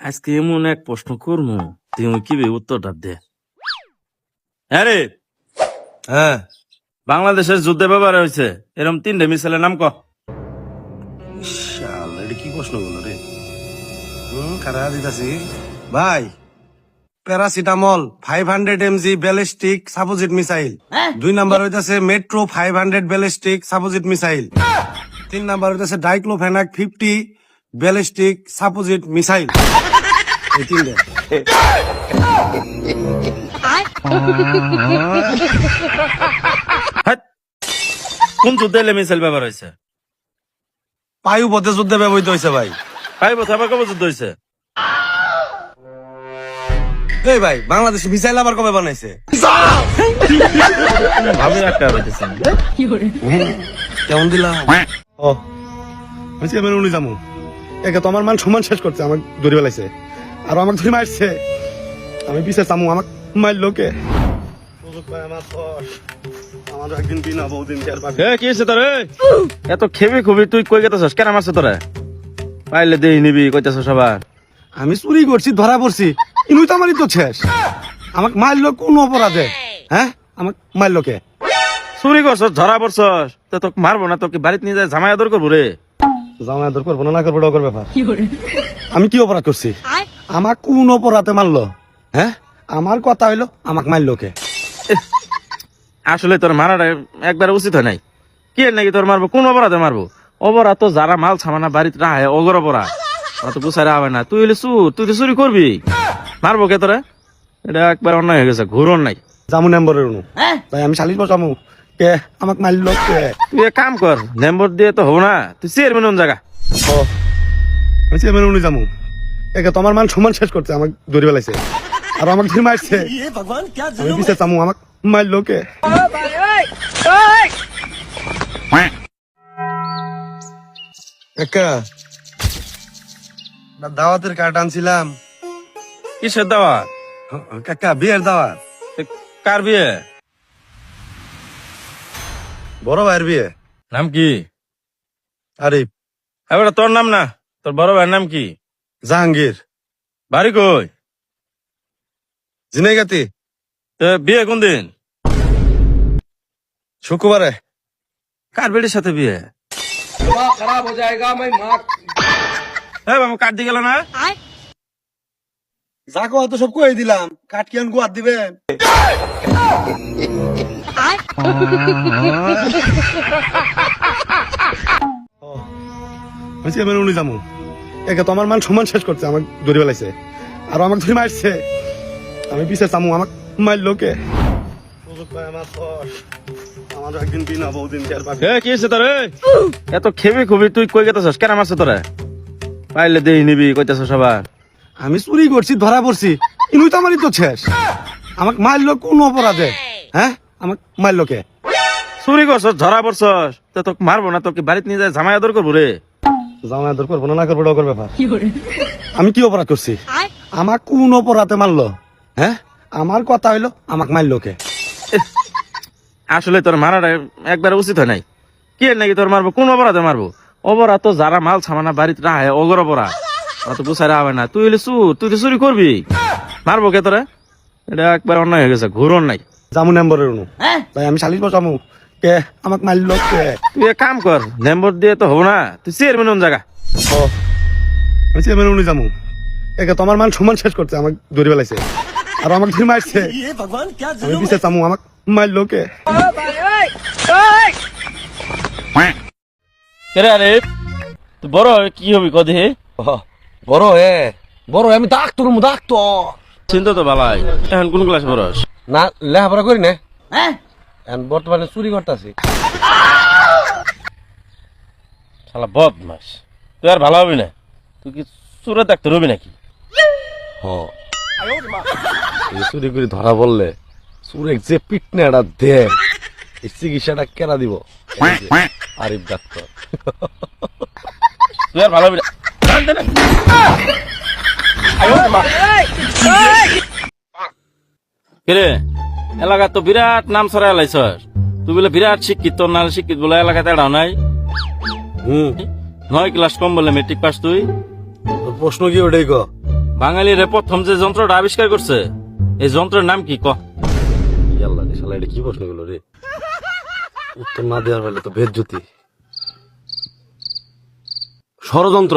আজকে এমন এক প্রশ্ন করব তুই কি উত্তরটা দে। হ্যাঁ রে হ্যাঁ। বাংলাদেশের যুদ্ধে ব্যবহার হয়েছে। এরকম তিনটে মিসাইলের নাম ক। কি প্রশ্ন বলো রে? কারা দিতাছি। ভাই paracetamol five hundred M G ballistic suppository missile দুই নাম্বার হইতাছে metro five hundred ballistic suppository missile তিন নাম্বার হইতাছে diclofenac fifty ballistic suppository missile. এই তিনটে। কোন যুদ্ধে এলে মিসাইল ব্যবহার হয়েছে? পায়ু পথে যুদ্ধে ব্যবহৃত হয়েছে ভাই। পায়ু পথে আবার কবে যুদ্ধ হয়েছে? এই ভাই বাংলাদেশ মিসাইল আবার কবে বানাইছে? ভাবে একটা হইতেছে। না। কেমন দিলাম ও বলছি আমি উনি যাব। একে তো আমার মান সম্মান শেষ করছে আমাকে ধরে বেলাইছে আর আমাকে ধরে মারছে। আমি পিছে চামু আমাকে মারলো কে? আমারও একদিন বিনা বহুদিন টের পাবে। এ কি হয়েছে তোর? এ? এত খেবি তুই কই গেতেছস? কেন মারছে তোরা? পাইলে দেই নিবি কইতেছ সবার আমি চুরি করছি ধরা পড়ছি ইনুই তো আমারই তো শেষ। আমাকে মারলো কোন অপরাধে? হ্যাঁ? আমাকে মারলো কে? চুরি করছস ধরা পড়ছস? তো তোকে মারবো না তোকে বাড়িতে নিয়ে যায় জামাই আদর করব রে? জামাই আদর করব না না করব ব্যাপার। আমি কি অপরাধ করছি? আমার কোন অপরাধে মারলো? হ্যাঁ? আমার কথা হইল আমাকে মারলো কে? আসলে তোর মারাটা একবার উচিত হয় নাই। কি নাকি তোর মারবো? কোন অপরাধে মারবো? অপরাধ তো যারা মাল ছামানা বাড়িতে রাহে অগর অপরাধ। ওরা তো গুছাই হবে না। তুই হইলে চুর তুই তো চুরি করবি। মারবো কে তোরা? এটা একবার অন্যায় হয়ে গেছে ঘুরন নাই। জামু নম্বরের উনু তাই আমি শালিশ বসামু। কে? আমাকে মারলো কে? তুই এক কাম কর নম্বর দিয়ে তো হব না। তুই চেয়ারম্যান কোন জায়গা ও আমি চেয়ারম্যান উনি যামু। একে তো আমার মান সম্মান শেষ করছে আমাকে ধরে বেলাইছে আর আমাকে ধরে মারছে আমি পিছে চামু আমাকে মারলো কে? একা দাওয়াতের কার্ড আনছিলাম। কিসের দাওয়া কাকা বিয়ের দাওয়াত। কার বিয়ে? বড় ভাইয়ের বিয়ে? নাম কি? আরিফ। এবার তোর নাম না? তোর বড় ভাইয়ের নাম কি? জাহাঙ্গীর। বাড়ি কই? জিনেগাতি বিয়ে কোন দিন? শুক্রবারে। কার বেটির সাথে বিয়ে? খারাপ হয়ে যায় মাই গেল না? যাকো তো সব কই দিলাম। কাট কেন গুয়াত দিবেন। আমি চেয়ারম্যান উনি যামু। একে তো আমার মান সম্মান শেষ করছে আমাকে ধরে বেলাইছে। আর আমাকে ধরে মারছে। আমি পিছে চামু কে আমার কি তোর এ? এত খেবি খুবি তুই কই গেতেছস? কেন মারছে তোরা? পাইলে দেই নিবি কইতেছ সবার আমি চুরি করছি ধরা পড়ছি। ইনুই তো আমারই তো শেষ। আমাকে মারলো কোন অপরাধে। হ্যাঁ? আমাকে মারলো কে চুরি করছস ধরা পড়ছস। তো তোকে মারবো না তোকে বাড়িতে নিয়ে যায় জামাই আদর করব রে? জামাই আদর করব না না করব ওটা ব্যাপার আমি কি অপরাধ করছি? আমার কোন অপরাধে মারলো? হ্যাঁ? আমার কথা হইল আমাকে মারলো কে আসলে তোর মারাটা একবার উচিত হয় নাই। কি এর নাকি তোর মারবো? কোন অপরাধে মারবো? অপরাধ তো যারা মাল ছামানা বাড়িতে রাহে অগর অপরাধ। ওরা তো গুছাই হবে না। তুই চুর তুই তো চুরি করবি। মারবো কে তোরা? এটা একবার অন্যায় হয়ে গেছে ঘুরন নাই জামু নম্বরের উনু তাই আমি শালিশ বসামু। কে? আমাকে মারলো কে? তুই এক কাম কর নম্বর দিয়ে তো হব না। তুই চেয়ারম্যান কোন জায়গা ও আমি চেয়ারম্যান উনি যামু। একে তো আমার মান সম্মান শেষ করছে আমাকে ধরে বেলাইছে আর আমাকে ধরে মারছে আমি পিছে চামু আমাকে মারলো কে? রে? আরে বড় হয়ে কি হবি কদে বড় হে বড় আমি ডাক্তার মু ডাক্তার চিন্তা তো বালাই এখন কোন ক্লাস পড়স? না লেখাপড়া করি না। এখন বর্তমানে চুরি করতেছি। শালা বদমাস তুই আর ভালো হবি না। তুই কি চুরে ডাক্তার হবি নাকি? হ। চুরি করে ধরা বললে চুরে যে পিটনাটা দে এই চিকিৎসাটা কেনা দিব? আরিফ ডাক্তার। তুই আর ভালো হবি না। কিরে? এলাকা তো বিরাট নাম ছড়াই লাইছস তুই বলে বিরাট শিক্ষিত নাহলে শিক্ষিত বলে এলাকাতে এড়াও নাই। নয় ক্লাস কম বলে মেট্রিক পাস তুই? প্রশ্ন কি ওটাই কো? বাঙালির প্রথম যে যন্ত্রটা আবিষ্কার করছে এই যন্ত্রের নাম কি ক? শালা এটা কি প্রশ্নগুলো রে? উত্তর না দেওয়ার বেলা তো বেদ জ্যোতি। ষড়যন্ত্র।